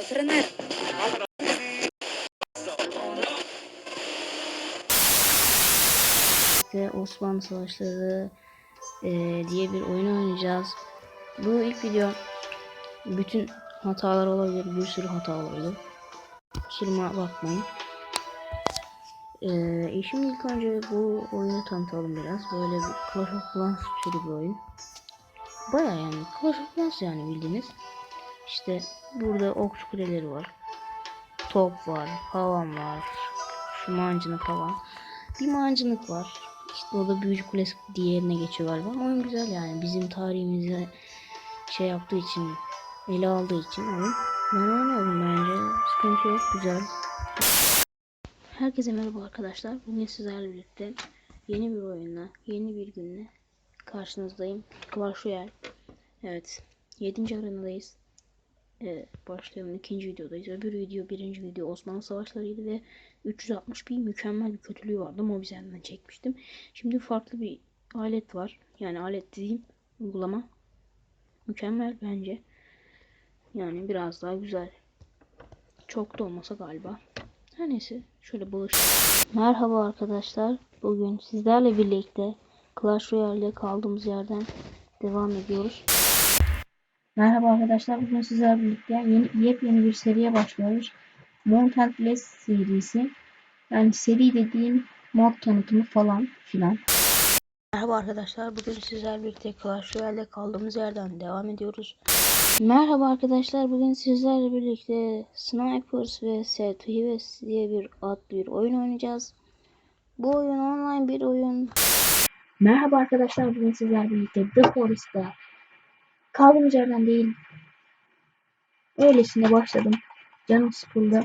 Frenare. ve Osmanlı Savaşları eee, diye bir oyun oynayacağız. Bu ilk video bütün hatalar olabilir, bir sürü hata olabilir. Kusuruma bakmayın. Eee şimdi ilk önce bu oyunu tanıtalım biraz. Böyle bir Clash of Clans türü bir oyun. Baya yani Clash of Clans yani bildiğiniz. İşte burada okçu kuleleri var. Top var, havan var. Şu mancınık havan. Bir mancınık var. İşte o da büyücü kulesi diğerine geçiyor galiba. Ama oyun güzel yani. Bizim tarihimize şey yaptığı için, ele aldığı için oyun. Ben oynuyorum bence. Sıkıntı yok. Güzel. Herkese merhaba arkadaşlar. Bugün sizlerle birlikte yeni bir oyunla, yeni bir günle karşınızdayım. Clash Royale. Evet. 7. arenadayız. Evet, başlayalım. ikinci videodayız. Öbür video, birinci video Osmanlı Savaşları'ydı ve 360 bir mükemmel bir kötülüğü vardı. Mob üzerinden çekmiştim. Şimdi farklı bir alet var. Yani alet dediğim uygulama. Mükemmel bence. Yani biraz daha güzel. Çok da olmasa galiba. Her neyse şöyle bağış. Merhaba arkadaşlar. Bugün sizlerle birlikte Clash Royale'de kaldığımız yerden devam ediyoruz. Merhaba arkadaşlar. Bugün sizlerle birlikte yeni, yepyeni bir seriye başlıyoruz. Mountain Blade serisi. Yani seri dediğim mod tanıtımı falan filan. Merhaba arkadaşlar. Bugün sizlerle birlikte Clash Royale'de kaldığımız yerden devam ediyoruz. Merhaba arkadaşlar. Bugün sizlerle birlikte Snipers ve Thieves diye bir adlı bir oyun oynayacağız. Bu oyun online bir oyun. Merhaba arkadaşlar. Bugün sizlerle birlikte The Forest'ta kaldığımız yerden değil. Öylesine başladım. Canım sıkıldı.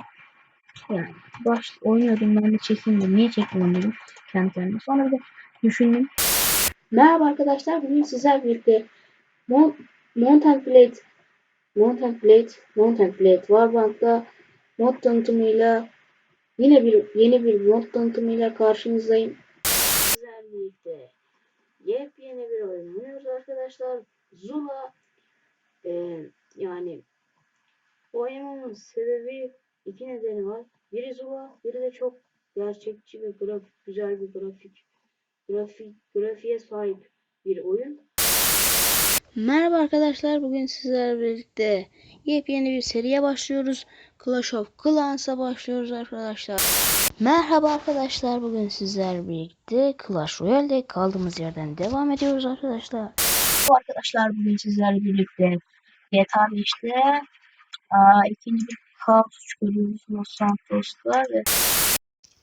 Yani baş oynuyordum ben de çekeyim dedim. Niye çekmiyorum dedim kendi kendime. Sonra bir de düşündüm. Merhaba arkadaşlar. Bugün sizlerle birlikte Mon Mountain Blade Mountain Blade Mountain Blade Warbank'ta mod tanıtımıyla yine bir yeni bir mod tanıtımıyla karşınızdayım. Sizlerle birlikte yepyeni bir oyun oynuyoruz arkadaşlar. Zula e, yani oynamamın sebebi iki nedeni var. Biri Zula, biri de çok gerçekçi ve grafik, güzel bir grafik, grafik, grafiğe sahip bir oyun. Merhaba arkadaşlar. Bugün sizlerle birlikte yepyeni bir seriye başlıyoruz. Clash of Clans'a başlıyoruz arkadaşlar. Merhaba arkadaşlar. Bugün sizlerle birlikte Clash Royale'de kaldığımız yerden devam ediyoruz arkadaşlar. Bu arkadaşlar bugün sizlerle birlikte GTA 5'te aa, ikinci bir kaos çıkarıyoruz Los Santos'ta ve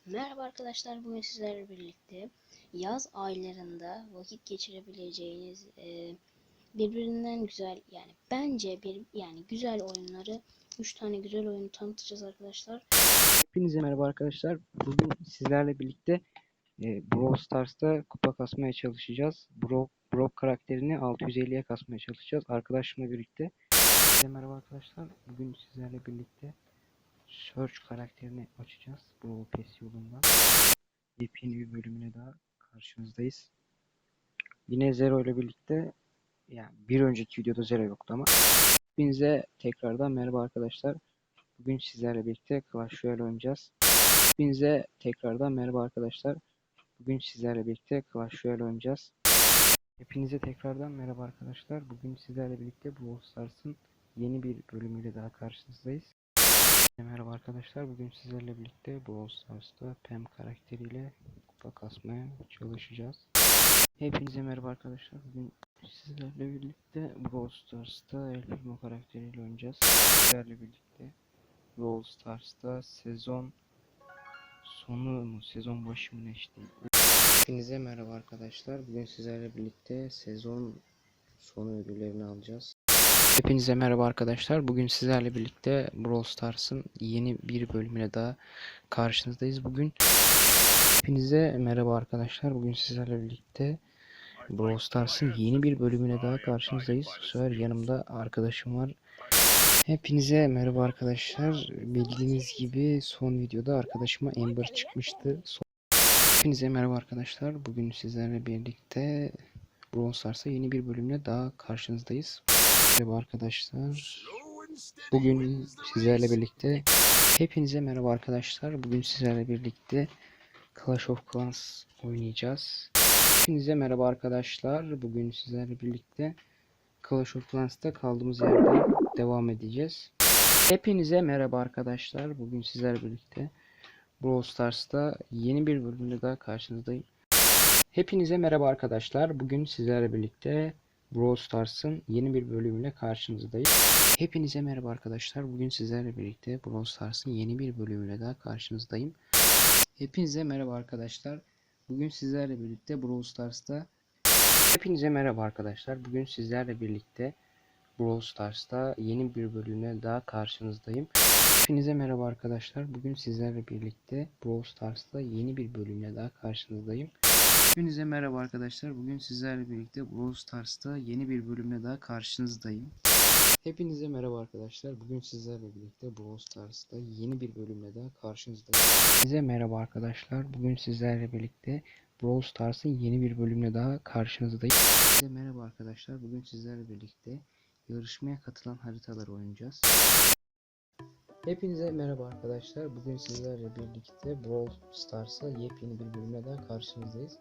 Merhaba arkadaşlar bugün sizlerle birlikte yaz aylarında vakit geçirebileceğiniz e, birbirinden güzel yani bence bir yani güzel oyunları 3 tane güzel oyunu tanıtacağız arkadaşlar. Hepinize merhaba arkadaşlar. Bugün sizlerle birlikte e, Brawl Stars'ta kupa kasmaya çalışacağız. Brock, Brock karakterini 650'ye kasmaya çalışacağız. Arkadaşımla birlikte. Size merhaba arkadaşlar. Bugün sizlerle birlikte Search karakterini açacağız. Brawl Pass yolundan. Yepyeni bir bölümüne daha karşınızdayız. Yine Zero ile birlikte yani bir önceki videoda Zero yoktu ama Hepinize tekrardan merhaba arkadaşlar. Bugün sizlerle birlikte Clash Royale oynayacağız. Hepinize tekrardan merhaba arkadaşlar. Bugün sizlerle birlikte Clash Royale oynayacağız. Hepinize tekrardan merhaba arkadaşlar. Bugün sizlerle birlikte Brawl Stars'ın yeni bir bölümüyle daha karşınızdayız. Merhaba arkadaşlar. Bugün sizlerle birlikte Brawl Stars'ta Pam karakteriyle kupa kasmaya çalışacağız. Hepinize merhaba arkadaşlar. Bugün sizlerle birlikte Brawl Stars'ta El Primo karakteriyle oynayacağız. Sizlerle birlikte Brawl Stars'ta sezon sonu mu sezon başı mı ne işte. Hepinize merhaba arkadaşlar. Bugün sizlerle birlikte sezon sonu ödüllerini alacağız. Hepinize merhaba arkadaşlar. Bugün sizlerle birlikte Brawl Stars'ın yeni bir bölümüne daha karşınızdayız. Bugün hepinize merhaba arkadaşlar. Bugün sizlerle birlikte Brawl Stars'ın yeni bir bölümüne daha karşınızdayız. Bu sefer yanımda arkadaşım var. Hepinize merhaba arkadaşlar. Bildiğiniz gibi son videoda arkadaşıma Ember çıkmıştı. Son... Hepinize merhaba arkadaşlar. Bugün sizlerle birlikte Brawl Stars'a yeni bir bölümle daha karşınızdayız. Merhaba arkadaşlar. Bugün sizlerle birlikte hepinize merhaba arkadaşlar. Bugün sizlerle birlikte Clash of Clans oynayacağız. Hepinize merhaba arkadaşlar. Bugün sizlerle birlikte Clash of Clans'ta kaldığımız yerden devam edeceğiz. Hepinize merhaba arkadaşlar. Bugün sizlerle birlikte Brawl Stars'ta yeni bir bölümde daha karşınızdayım. Hepinize merhaba arkadaşlar. Bugün sizlerle birlikte Brawl Stars'ın yeni bir bölümüyle karşınızdayım. Hepinize merhaba arkadaşlar. Bugün sizlerle birlikte Brawl Stars'ın yeni bir bölümüyle daha karşınızdayım. Hepinize merhaba arkadaşlar. Bugün sizlerle birlikte Brawl Stars'ta Hepinize merhaba arkadaşlar. Bugün sizlerle birlikte Brawl Stars'ta yeni bir bölümle daha karşınızdayım. Hepinize merhaba arkadaşlar. Bugün sizlerle birlikte Brawl Stars'ta yeni bir bölümle daha karşınızdayım. Hepinize merhaba arkadaşlar. Bugün sizlerle birlikte Brawl Stars'ta yeni bir bölümle daha karşınızdayım. Hepinize merhaba arkadaşlar. Bugün sizlerle birlikte Brawl Stars'ta yeni bir bölümle daha karşınızdayım. Size merhaba arkadaşlar. Bugün sizlerle birlikte Brawl Stars'ın yeni bir bölümle daha karşınızdayım. Size merhaba arkadaşlar. Bugün sizlerle birlikte yarışmaya katılan haritaları oynayacağız. Hepinize merhaba arkadaşlar. Bugün sizlerle birlikte Brawl Stars'a yepyeni bir bölümle daha karşınızdayız.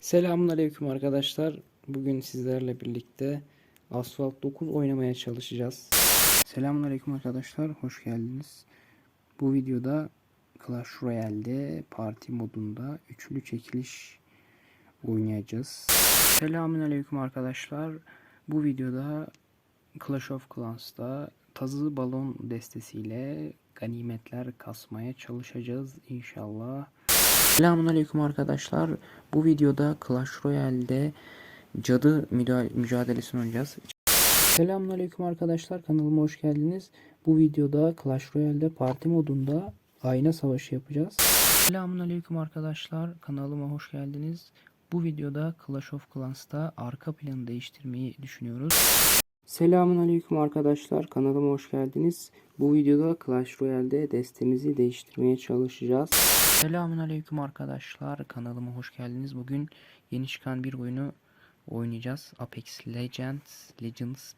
Selamünaleyküm arkadaşlar. Bugün sizlerle birlikte Asphalt 9 oynamaya çalışacağız. Selamünaleyküm arkadaşlar. Hoş geldiniz. Bu videoda Clash Royale'de parti modunda üçlü çekiliş oynayacağız. Selamünaleyküm arkadaşlar. Bu videoda Clash of Clans'ta tazı balon destesiyle ganimetler kasmaya çalışacağız inşallah. Selamünaleyküm arkadaşlar. Bu videoda Clash Royale'de cadı mücadelesini oynayacağız. Selamünaleyküm arkadaşlar. Kanalıma hoş geldiniz. Bu videoda Clash Royale'de parti modunda ayna savaşı yapacağız. Selamünaleyküm arkadaşlar. Kanalıma hoş geldiniz. Bu videoda Clash of Clans'ta arka planı değiştirmeyi düşünüyoruz. Selamünaleyküm arkadaşlar. Kanalıma hoş geldiniz. Bu videoda Clash Royale'de destemizi değiştirmeye çalışacağız. Selamünaleyküm arkadaşlar. Kanalıma hoş geldiniz. Bugün yeni çıkan bir oyunu oynayacağız. Apex Legends. Legends.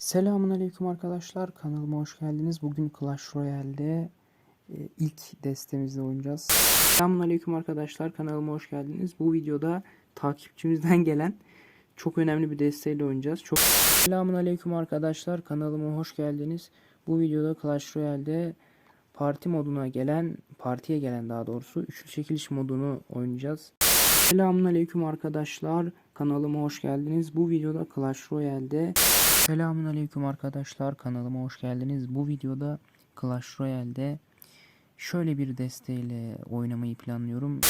Selamünaleyküm arkadaşlar. Kanalıma hoş geldiniz. Bugün Clash Royale'de e, ilk destemizde oynayacağız. Selamünaleyküm arkadaşlar. Kanalıma hoş geldiniz. Bu videoda takipçimizden gelen çok önemli bir desteğiyle oynayacağız. Çok Selamünaleyküm arkadaşlar. Kanalıma hoş geldiniz. Bu videoda Clash Royale'de parti moduna gelen, partiye gelen daha doğrusu üçlü çekiliş modunu oynayacağız. Selamünaleyküm arkadaşlar. Kanalıma hoş geldiniz. Bu videoda Clash Royale'de Selamünaleyküm arkadaşlar. Kanalıma hoş geldiniz. Bu videoda Clash Royale'de şöyle bir desteğiyle oynamayı planlıyorum.